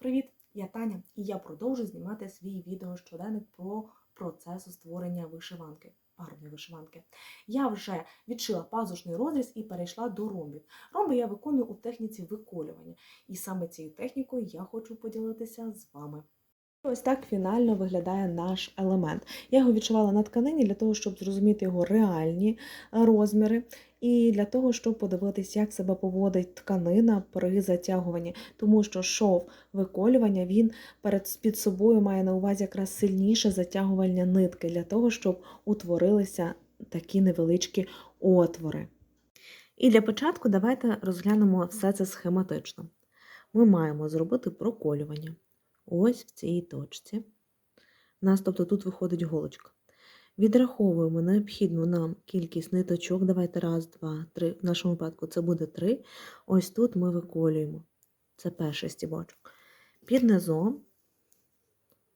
Привіт! Я Таня і я продовжую знімати свій відео щоденник про процесу створення вишиванки, парної вишиванки. Я вже відшила пазушний розріз і перейшла до ромбів. Ромби я виконую у техніці виколювання, і саме цією технікою я хочу поділитися з вами. Ось так фінально виглядає наш елемент. Я його відшивала на тканині для того, щоб зрозуміти його реальні е, розміри, і для того, щоб подивитися, як себе поводить тканина при затягуванні, тому що шов виколювання він перед під собою має на увазі якраз сильніше затягування нитки для того, щоб утворилися такі невеличкі отвори. І для початку давайте розглянемо все це схематично. Ми маємо зробити проколювання. Ось в цій точці. У нас, тобто, тут виходить голочка. Відраховуємо необхідну нам кількість ниточок. Давайте раз, два, три. В нашому випадку це буде три. Ось тут ми виколюємо. Це перший стібочок. Під низом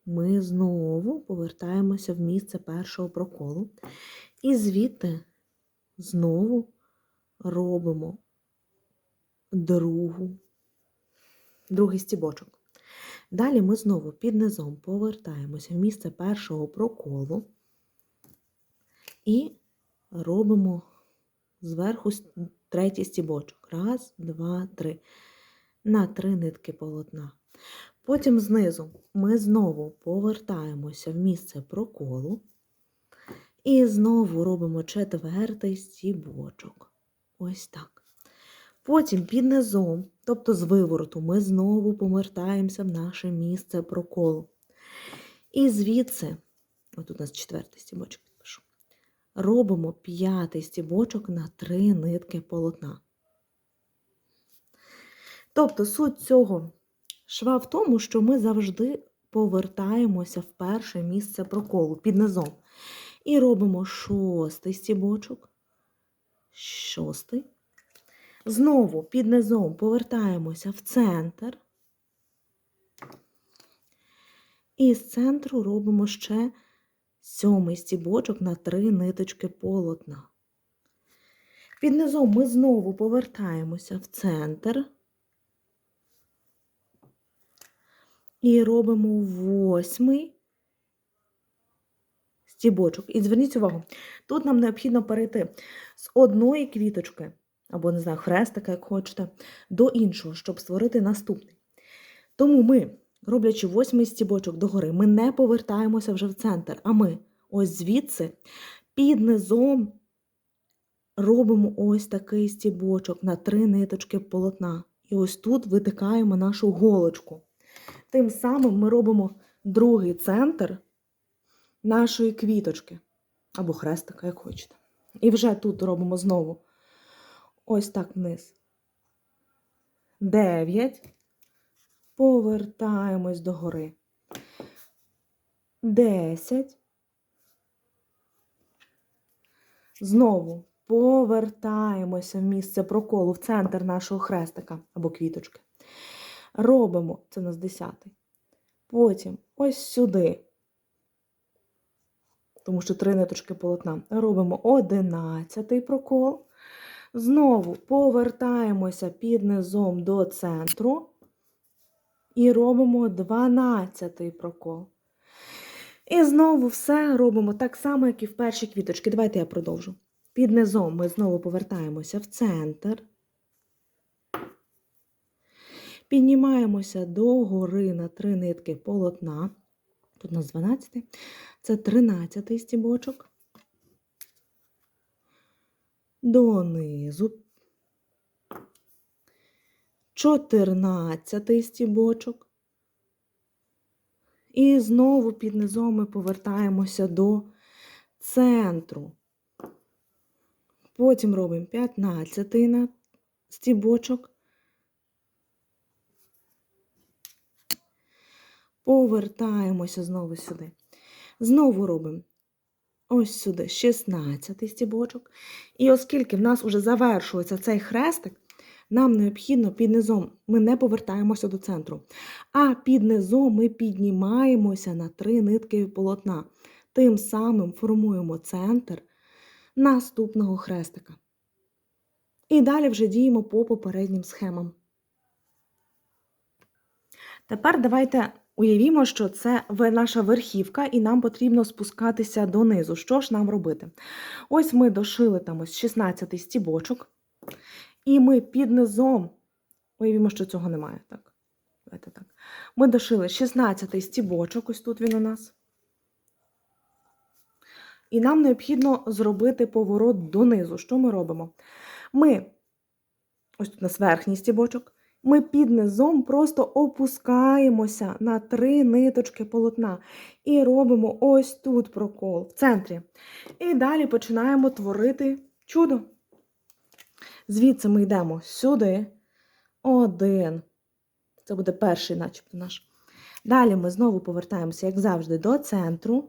ми знову повертаємося в місце першого проколу. І звідти знову робимо другу, другий стібочок. Далі ми знову під низом повертаємося в місце першого проколу і робимо зверху третій стібочок. Раз, два, три. На три нитки полотна. Потім знизу ми знову повертаємося в місце проколу і знову робимо четвертий стібочок. Ось так. Потім під низом, тобто з вивороту, ми знову повертаємося в наше місце проколу. І звідси, отут у нас четвертий стібочок підпишу, робимо п'ятий стібочок на три нитки полотна. Тобто суть цього шва в тому, що ми завжди повертаємося в перше місце проколу під низом. І робимо шостий стібочок, шостий. Знову під низом повертаємося в центр. І з центру робимо ще сьомий стібочок на три ниточки полотна. Під низом ми знову повертаємося в центр. І робимо восьмий стібочок. І зверніть увагу, тут нам необхідно перейти з одної квіточки або, не знаю, хрестика, як хочете, до іншого, щоб створити наступний. Тому ми, роблячи восьмий стібочок догори, ми не повертаємося вже в центр, а ми ось звідси під низом робимо ось такий стібочок на три ниточки полотна. І ось тут витикаємо нашу голочку. Тим самим ми робимо другий центр нашої квіточки або хрестика, як хочете. І вже тут робимо знову ось так вниз. 9. Повертаємось до гори. 10. Знову повертаємося в місце проколу в центр нашого хрестика або квіточки. Робимо, це у нас 10. Потім ось сюди, тому що три ниточки полотна, робимо 11 прокол. Знову повертаємося під низом до центру і робимо 12 прокол. І знову все робимо так само, як і в першій квіточці. Давайте я продовжу. Під низом ми знову повертаємося в центр. Піднімаємося до гори на три нитки полотна. Тут у нас 12, це 13 стібочок донизу. Чотирнадцятий стібочок. І знову під низом ми повертаємося до центру. Потім робимо 15 на стібочок. Повертаємося знову сюди. Знову робимо ось сюди 16 стібочок. І оскільки в нас вже завершується цей хрестик, нам необхідно під низом, ми не повертаємося до центру, а під низом ми піднімаємося на три нитки полотна. Тим самим формуємо центр наступного хрестика. І далі вже діємо по попереднім схемам. Тепер давайте уявімо, що це наша верхівка, і нам потрібно спускатися донизу. Що ж нам робити? Ось ми дошили там ось 16 стібочок, і ми під низом, уявімо, що цього немає. Так. Давайте так. Ми дошили 16 стібочок, ось тут він у нас. І нам необхідно зробити поворот донизу. Що ми робимо? Ми, ось тут у нас верхній стібочок, ми під низом просто опускаємося на три ниточки полотна і робимо ось тут прокол в центрі. І далі починаємо творити чудо. Звідси ми йдемо сюди. Один. Це буде перший, начебто наш. Далі ми знову повертаємося, як завжди, до центру.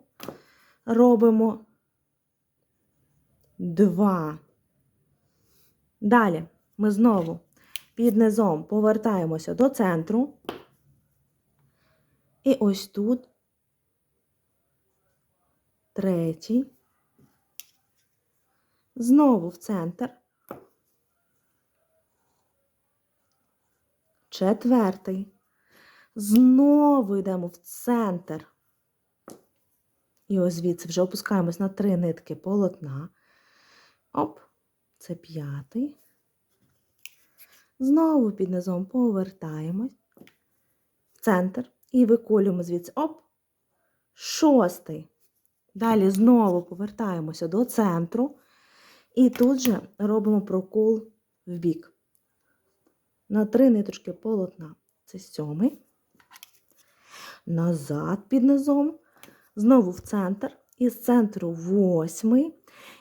Робимо два. Далі ми знову під низом повертаємося до центру. І ось тут третій. Знову в центр. Четвертий. Знову йдемо в центр. І ось звідси вже опускаємось на три нитки полотна. Оп, це п'ятий. Знову під низом повертаємось в центр і виколюємо звідси. Оп, шостий. Далі знову повертаємося до центру. І тут же робимо прокол в бік. На три ниточки полотна. Це сьомий. Назад під низом. Знову в центр. Із центру восьмий.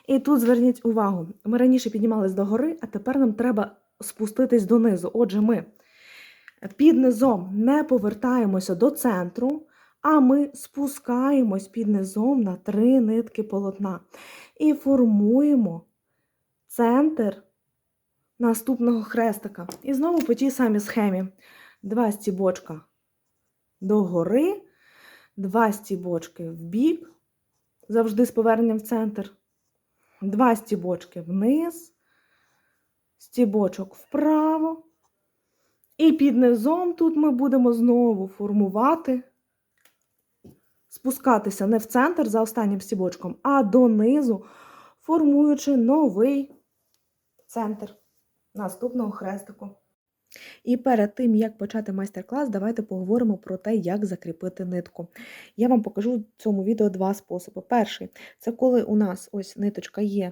І тут зверніть увагу, ми раніше піднімались до гори, а тепер нам треба спуститись донизу. Отже, ми під низом не повертаємося до центру, а ми спускаємось під низом на три нитки полотна. І формуємо центр наступного хрестика. І знову по тій самій схемі. Два стібочка догори, два стібочки в бік, завжди з поверненням в центр, два стібочки вниз, стібочок вправо. І під низом тут ми будемо знову формувати, спускатися не в центр за останнім стібочком, а донизу, формуючи новий центр наступного хрестику. І перед тим, як почати майстер-клас, давайте поговоримо про те, як закріпити нитку. Я вам покажу в цьому відео два способи. Перший це коли у нас ось ниточка є,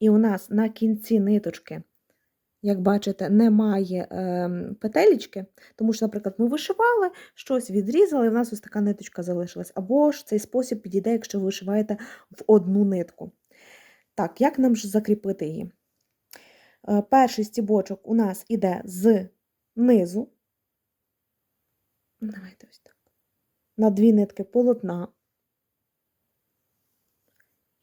і у нас на кінці ниточки, як бачите, немає е, петелечки, тому що, наприклад, ми вишивали, щось відрізали, і в нас ось така ниточка залишилась. Або ж цей спосіб підійде, якщо ви вишиваєте в одну нитку. Так, як нам ж закріпити її? Е, Перший стібочок у нас іде з низу. Давайте ось так. На дві нитки полотна.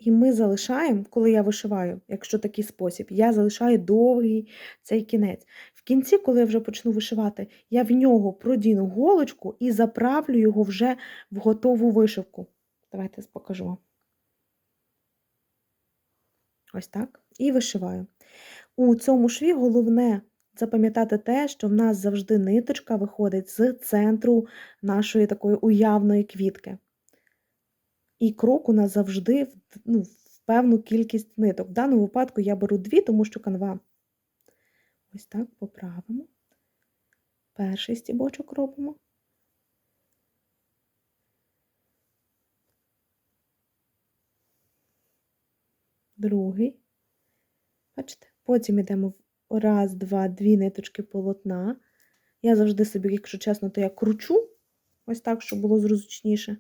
І ми залишаємо, коли я вишиваю, якщо такий спосіб, я залишаю довгий цей кінець. В кінці, коли я вже почну вишивати, я в нього продіну голочку і заправлю його вже в готову вишивку. Давайте покажу. вам. Ось так. І вишиваю. У цьому шві головне запам'ятати те, що в нас завжди ниточка виходить з центру нашої такої уявної квітки. І крок у нас завжди в, ну, в певну кількість ниток. В даному випадку я беру дві, тому що канва. Ось так поправимо. Перший стібочок робимо. Другий. Бачите? Потім йдемо в раз, два, дві ниточки полотна. Я завжди собі, якщо чесно, то я кручу, ось так, щоб було зручніше.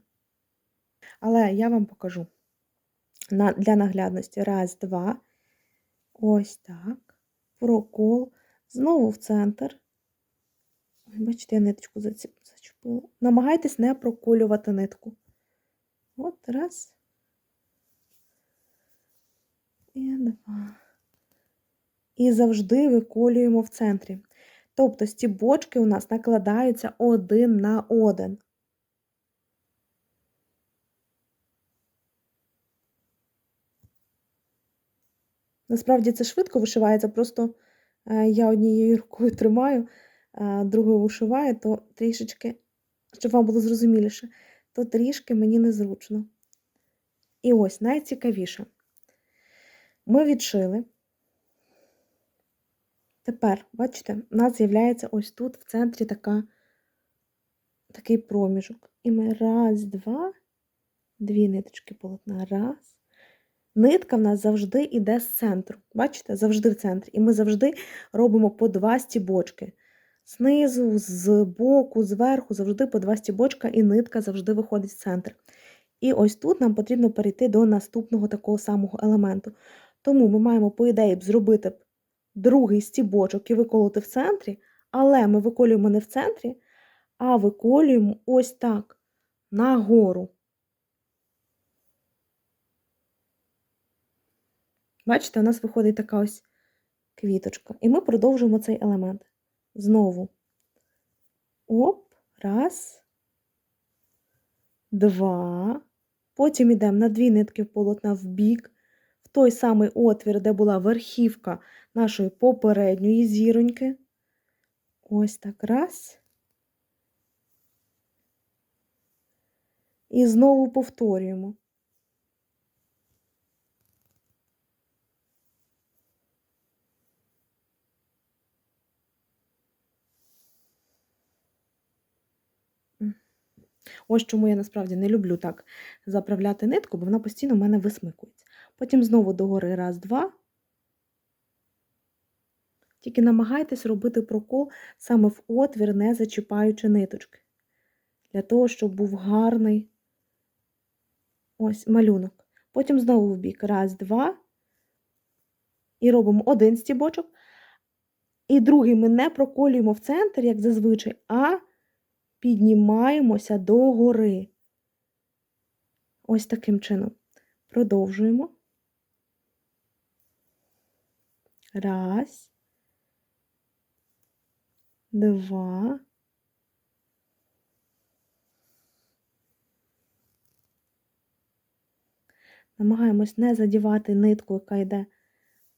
Але я вам покажу На, для наглядності. Раз, два. Ось так. Прокол. Знову в центр. Бачите, я ниточку зачепила. Намагайтесь не проколювати нитку. От, раз. І два. І завжди виколюємо в центрі. Тобто стібочки у нас накладаються один на один. Насправді це швидко вишивається, просто е, я однією рукою тримаю, а другою вишиваю, то трішечки щоб вам було зрозуміліше, то трішки мені незручно. І ось найцікавіше. Ми відшили. Тепер, бачите, у нас з'являється ось тут в центрі така, такий проміжок. І ми раз, два, дві ниточки полотна. Раз. Нитка в нас завжди йде з центру. Бачите, завжди в центрі. І ми завжди робимо по два стібочки. Знизу, з боку, зверху, завжди по два стібочка, і нитка завжди виходить в центр. І ось тут нам потрібно перейти до наступного такого самого елементу. Тому ми маємо, по ідеї, зробити другий стібочок і виколоти в центрі, але ми виколюємо не в центрі, а виколюємо ось так, нагору. Бачите, у нас виходить така ось квіточка. І ми продовжуємо цей елемент. Знову. Оп, раз, два. Потім йдемо на дві нитки полотна в бік, в той самий отвір, де була верхівка нашої попередньої зіроньки. Ось так раз. І знову повторюємо. Ось чому я насправді не люблю так заправляти нитку, бо вона постійно в мене висмикується. Потім знову догори раз, два. Тільки намагайтесь робити прокол саме в отвір, не зачіпаючи ниточки. Для того, щоб був гарний ось малюнок. Потім знову в бік. Раз, два. І робимо один стібочок. І другий ми не проколюємо в центр, як зазвичай, а піднімаємося догори. Ось таким чином. Продовжуємо. Раз. Два. Намагаємось не задівати нитку, яка йде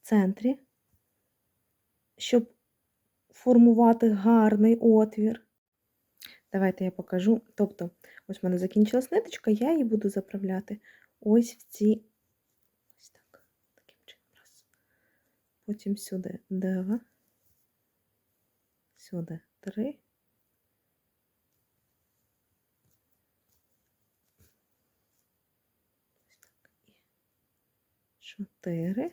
в центрі, щоб формувати гарний отвір. Давайте я покажу. Тобто, ось в мене закінчилась ниточка, я її буду заправляти ось в ці, ось так, таким чином. Раз. Потім сюди два, сюди три. Ось так. І чотири.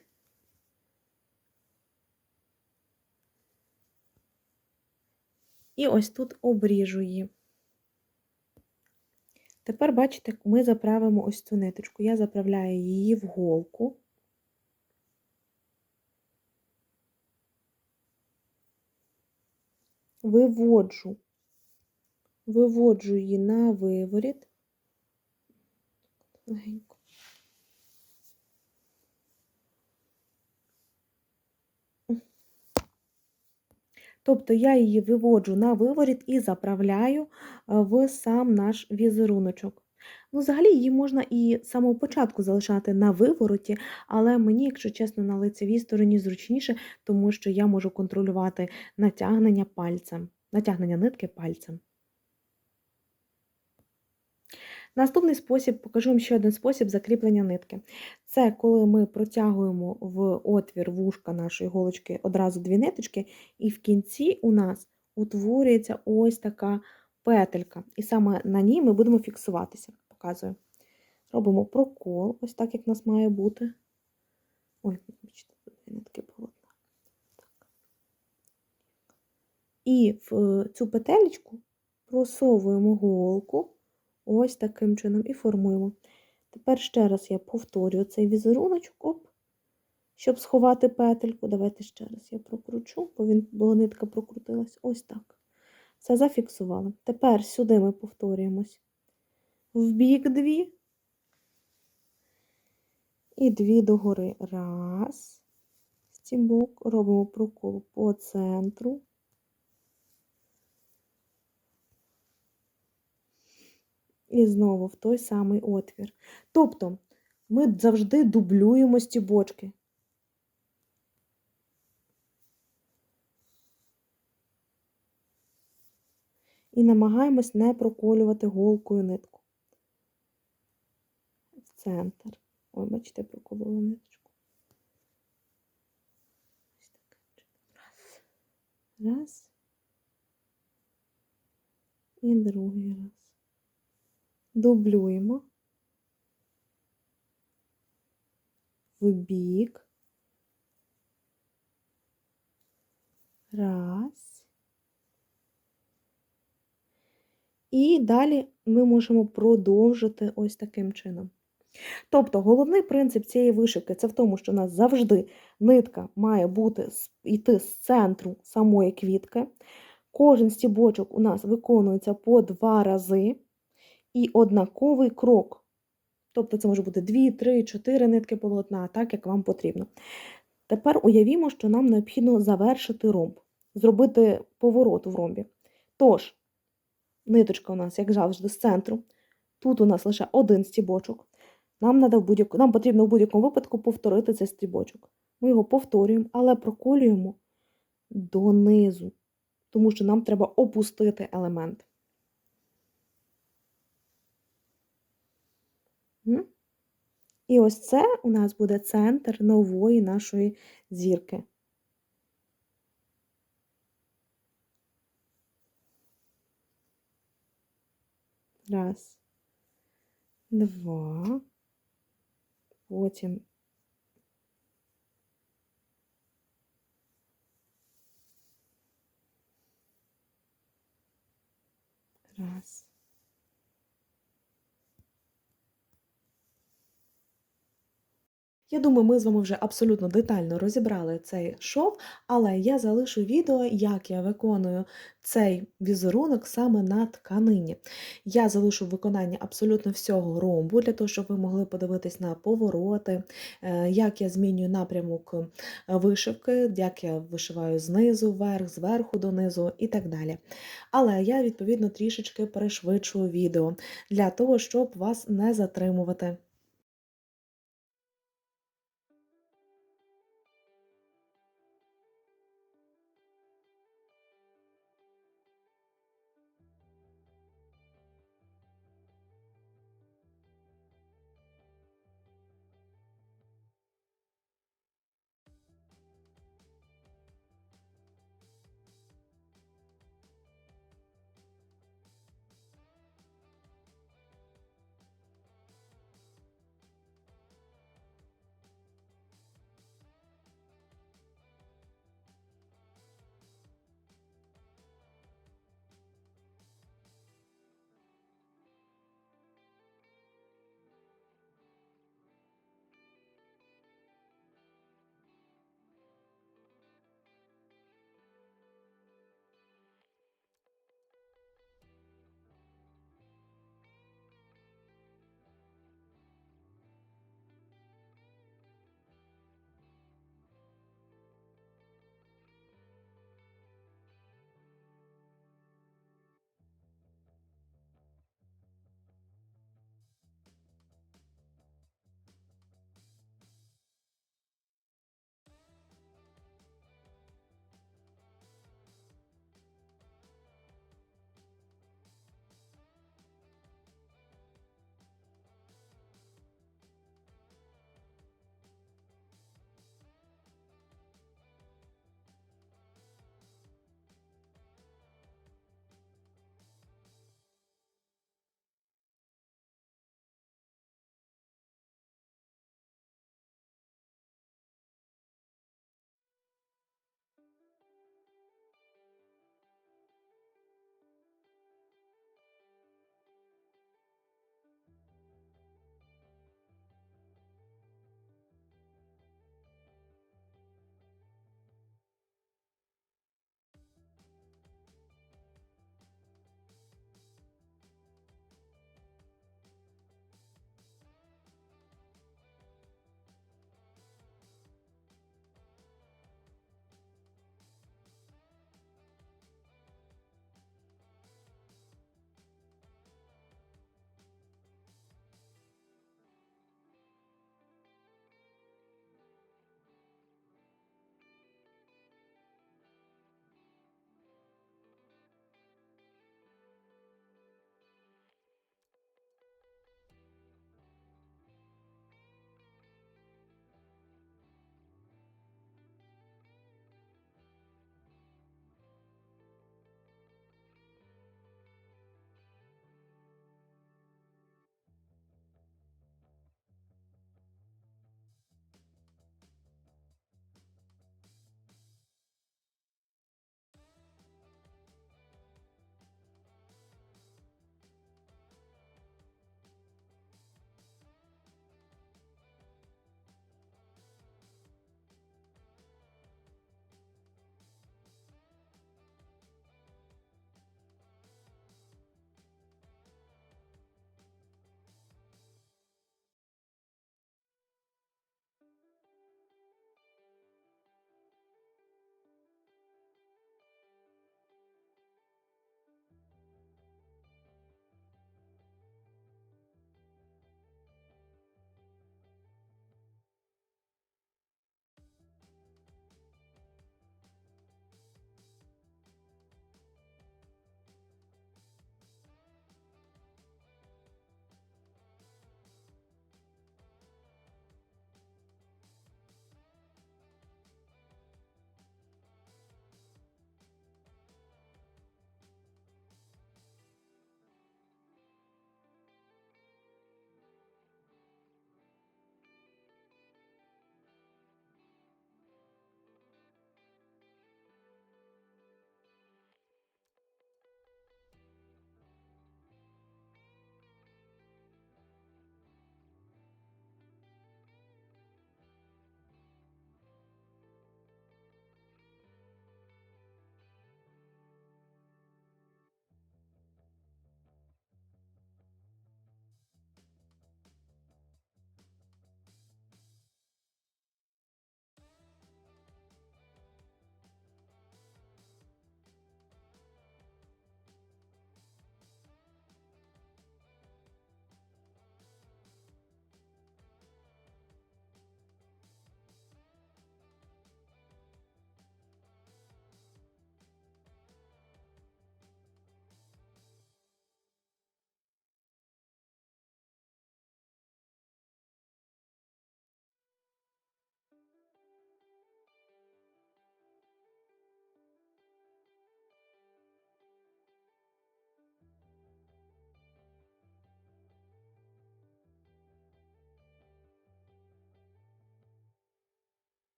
І ось тут обріжу її. Тепер, бачите, ми заправимо ось цю ниточку. Я заправляю її в голку. Виводжу, виводжу її на виворіт. Тобто я її виводжу на виворіт і заправляю в сам наш візеруночок. Ну, взагалі її можна і з самого початку залишати на вивороті, але мені, якщо чесно, на лицевій стороні зручніше, тому що я можу контролювати натягнення пальцем, натягнення нитки пальцем. Наступний спосіб, покажу вам ще один спосіб закріплення нитки. Це коли ми протягуємо в отвір вушка нашої голочки одразу дві ниточки, і в кінці у нас утворюється ось така петелька. І саме на ній ми будемо фіксуватися. Показую. Робимо прокол, ось так, як у нас має бути. Ой, бачите, нитки полотна. І в цю петелечку просовуємо голку. Ось таким чином і формуємо. Тепер ще раз я повторюю цей візеруночок, оп, щоб сховати петельку. Давайте ще раз я прокручу, бо, він, бо нитка прокрутилась. Ось так. Все зафіксували. Тепер сюди ми повторюємось. В бік дві. І дві догори. Раз. Стібок. Робимо прокол по центру. І знову в той самий отвір. Тобто ми завжди дублюємо стібочки. І намагаємось не проколювати голкою нитку. В центр. Ой, бачите, проколола ниточку. Ось чином. Раз. Раз. І другий раз. Дублюємо. В бік. Раз. І далі ми можемо продовжити ось таким чином. Тобто головний принцип цієї вишивки це в тому, що у нас завжди нитка має бути йти з центру самої квітки. Кожен стібочок у нас виконується по два рази і однаковий крок. Тобто це може бути 2, 3, 4 нитки полотна, так як вам потрібно. Тепер уявімо, що нам необхідно завершити ромб, зробити поворот в ромбі. Тож, ниточка у нас, як завжди, з центру. Тут у нас лише один стібочок. Нам, нам потрібно в будь-якому випадку повторити цей стібочок. Ми його повторюємо, але проколюємо донизу, тому що нам треба опустити елемент. І ось це у нас буде центр нової нашої зірки. Раз, два, потім раз. Я думаю, ми з вами вже абсолютно детально розібрали цей шов, але я залишу відео, як я виконую цей візерунок саме на тканині. Я залишу виконання абсолютно всього ромбу, для того, щоб ви могли подивитись на повороти, е, як я змінюю напрямок е, вишивки, як я вишиваю знизу вверх, зверху донизу і так далі. Але я, відповідно, трішечки перешвидшую відео для того, щоб вас не затримувати.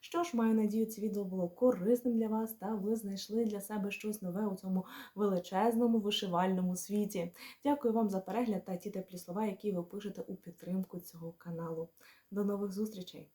Що ж, маю надію, це відео було корисним для вас та ви знайшли для себе щось нове у цьому величезному вишивальному світі. Дякую вам за перегляд та ті теплі слова, які ви пишете у підтримку цього каналу. До нових зустрічей!